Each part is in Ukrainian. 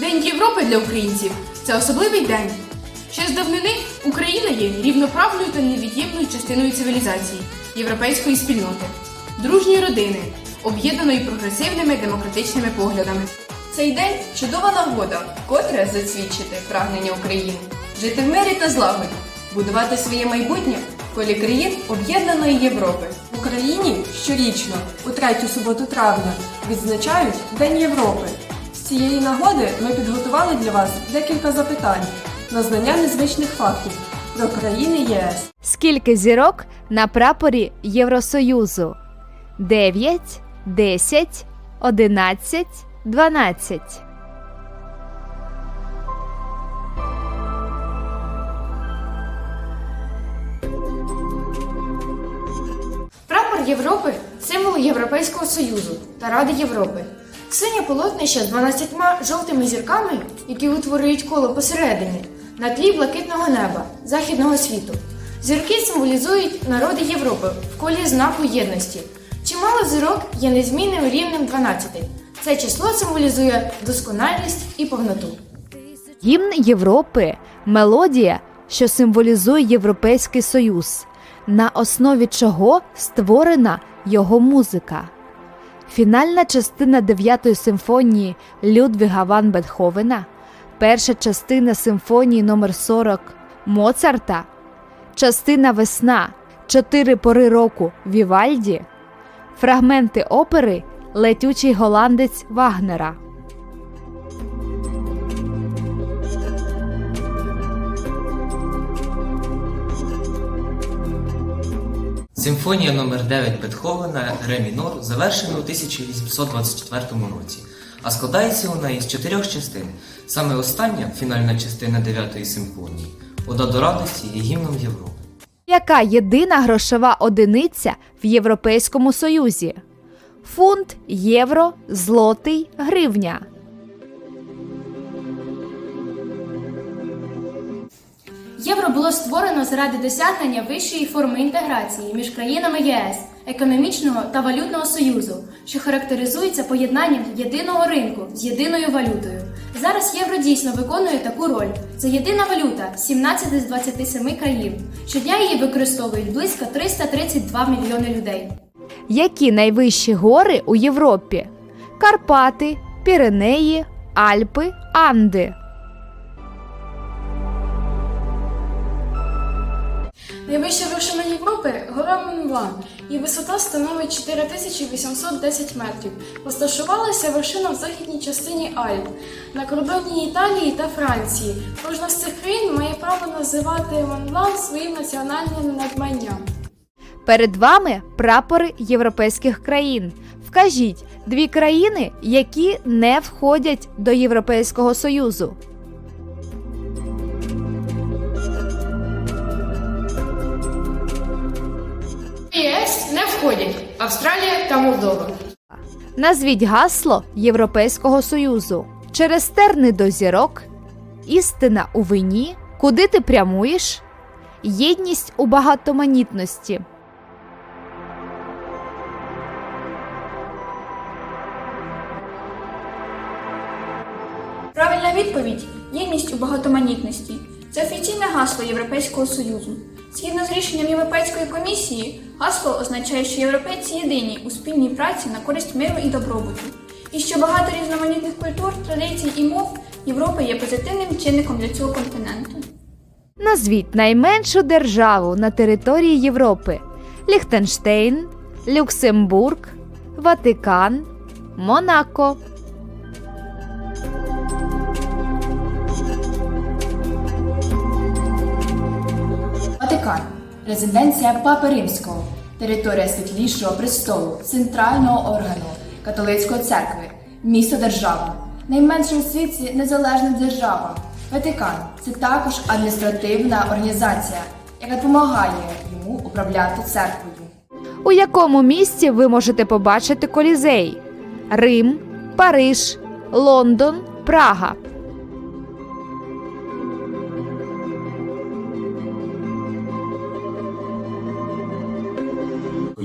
День Європи для українців це особливий день. Ще з давнини Україна є рівноправною та невід'ємною частиною цивілізації європейської спільноти, дружньої родини, об'єднаної прогресивними демократичними поглядами. Цей день чудова нагода, котре засвідчити прагнення України, жити в мирі та злагоді, будувати своє майбутнє в країн об'єднаної Європи. В Україні щорічно, у третю суботу травня, відзначають День Європи. Цієї нагоди ми підготували для вас декілька запитань на знання незвичних фактів про країни ЄС. Скільки зірок на прапорі Євросоюзу? 9, 10, 11, 12. Прапор Європи символ Європейського Союзу та Ради Європи. Синє полотнище з 12 жовтими зірками, які утворюють коло посередині, на тлі блакитного неба, західного світу. Зірки символізують народи Європи в колі знаку єдності. Чимало зірок є незмінним рівнем 12. Це число символізує доскональність і повноту. Гімн Європи мелодія, що символізує Європейський Союз, на основі чого створена його музика. Фінальна частина 9-ї симфонії Людвіга ван Бетховена, перша частина симфонії номер 40 Моцарта, частина Весна, Чотири пори року Вівальді, фрагменти опери Летючий голландець Вагнера. Симфонія номер 9 Бетховена Ре мінор завершена у 1824 році, а складається вона із чотирьох частин. Саме остання, фінальна частина 9 симфонії, Ода до радості є гімном Європи. Яка єдина грошова одиниця в Європейському Союзі? Фунт, євро, злотий, гривня. Євро було створено заради досягнення вищої форми інтеграції між країнами єС, економічного та валютного союзу, що характеризується поєднанням єдиного ринку з єдиною валютою. Зараз євро дійсно виконує таку роль. Це єдина валюта 17 з 27 країн. Щодня її використовують близько 332 мільйони людей. Які найвищі гори у Європі? Карпати, Піренеї, Альпи, Анди. Найвища вершина Європи гора Монблан. Її висота становить 4810 метрів. Розташувалася вершина в західній частині Альп на кордоні Італії та Франції. Кожна з цих країн має право називати Монблан своїм національним надбанням. Перед вами прапори європейських країн. Вкажіть дві країни, які не входять до Європейського Союзу. Входять Австралія та Молдова. Назвіть гасло Європейського Союзу. Через терни до зірок, істина у вині, куди ти прямуєш, єдність у багатоманітності. Правильна відповідь єдність у багатоманітності. Це офіційне гасло Європейського Союзу. Згідно з рішенням Європейської комісії, гасло означає, що європейці єдині у спільній праці на користь миру і добробуту. І що багато різноманітних культур, традицій і мов Європи є позитивним чинником для цього континенту. Назвіть найменшу державу на території Європи: Ліхтенштейн, Люксембург, Ватикан, Монако. Ватикан резиденція Папи Римського, територія світлішого престолу, центрального органу католицької церкви, місто держава, найменша у світі незалежна держава. Ватикан це також адміністративна організація, яка допомагає йому управляти церквою. У якому місті ви можете побачити колізей? Рим, Париж, Лондон, Прага.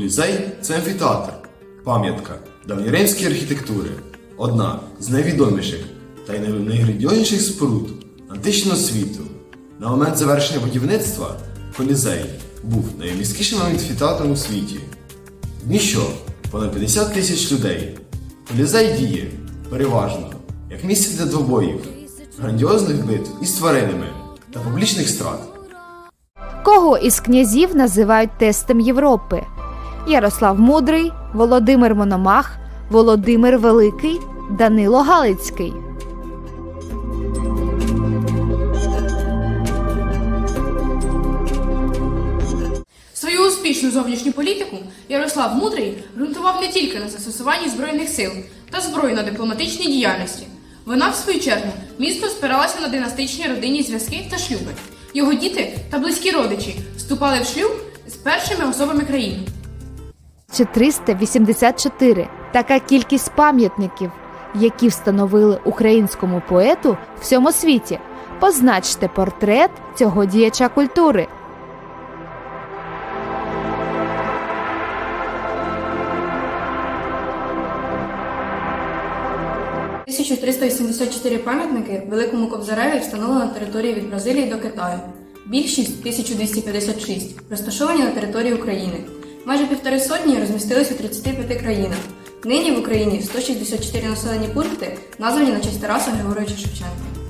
Колізей це амфітеатр, пам'ятка давньоримської архітектури, одна з найвідоміших та й найграндіозніших споруд античного світу. На момент завершення будівництва Колізей був найміськішим амфітеатром у світі. Вміщав понад 50 тисяч людей. Колізей діє переважно як місце для двобоїв, грандіозних битв із тваринами та публічних страт. Кого із князів називають тестом Європи? Ярослав Мудрий, Володимир Мономах, Володимир Великий, Данило Галицький. Свою успішну зовнішню політику Ярослав Мудрий ґрунтував не тільки на застосуванні збройних сил та збройно-дипломатичній діяльності. Вона, в свою чергу, місто спиралася на династичні родинні зв'язки та шлюби. Його діти та близькі родичі вступали в шлюб з першими особами країни. Чи 384 – така кількість пам'ятників, які встановили українському поету в всьому світі. Позначте портрет цього діяча культури. – 1384 пам'ятники Великому Кобзареві встановлено на території від Бразилії до Китаю. Більшість 1256 розташовані на території України. Майже півтори сотні розмістились у 35 країнах. Нині в Україні 164 населені пункти, названі на честь Тараса Григоровича Шевченка.